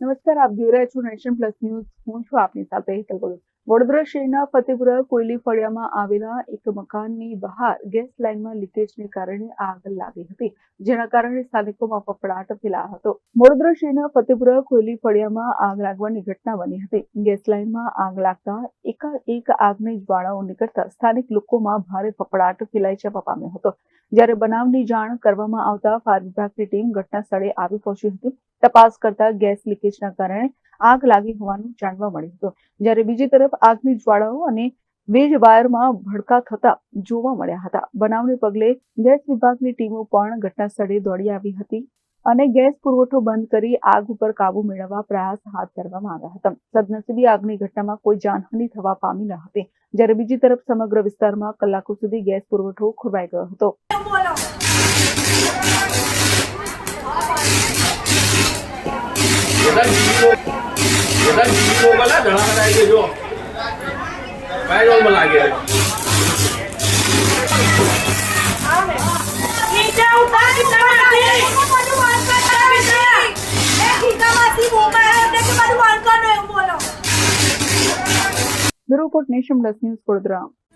નમસ્કાર, આપ જોઈ રહ્યા છો નેશન પ્લસ ન્યૂઝ. હું છું આપની સાથે હેતલ બોલું વડોદરા શહેરના ફતેપુરા, કોયલી ફળિયામાં આવેલા એક મકાનની બહાર ગેસ લાઇનમાં લીકેજને કારણે આગ લાગી હતી, જેના કારણે સ્થાનિકોમાં ફફડાટ ફેલાયો હતો. વડોદરા શહેરના ફતેપુરા, કોયલી ફળિયામાં આગ લાગવાની ઘટના બની હતી. ગેસ લાઇનમાં આગ લાગતા એકાએક આગની જ્વાળાઓ નીકળતા સ્થાનિક લોકોમાં ભારે ફફડાટ ફેલાઈ જવા પામ્યો હતો. જ્યારે બનાવની જાણ કરવામાં આવતા ફાયર વિભાગની ટીમ ઘટના સ્થળે આવી પહોંચી હતી. તપાસ કરતા ગેસ લીકેજના કારણે આગ લાગી હોવાનું જાણવા મળ્યું હતું. જ્યારે બીજી તરફ આગની જ્વાળાઓ અને વીજ વાયરમાં ભડકા થતા જોવા મળ્યા હતા. બનાવને પગલે ગેસ વિભાગની ટીમો પણ ઘટના સ્થળે દોડી આવી હતી અને ગેસ પુરવઠો બંધ કરી આગ ઉપર કાબુ મેળવવા પ્રયાસ હાથ ધરવામાં આવ્યા હતા. સદનસીબી આગની ઘટનામાં કોઈ જાનહાનિ થવા પામી ન હતી. જ્યારે બીજી તરફ સમગ્ર વિસ્તારમાં કલાકો સુધી ગેસ પુરવઠો ખોરવાઈ ગયો હતો. બધા જીવો બોલા ઘણા બધા આવી જો કઈ રોલમાં લાગે નીચે ઉતાર ખીચામાંથી બધું વાંચ કરતા બેટા એ ખીચામાંથી મોબાઈલ તે કે બધું વાંચ કરવાનું એવું બોલો bureau report nation plus news Vadodara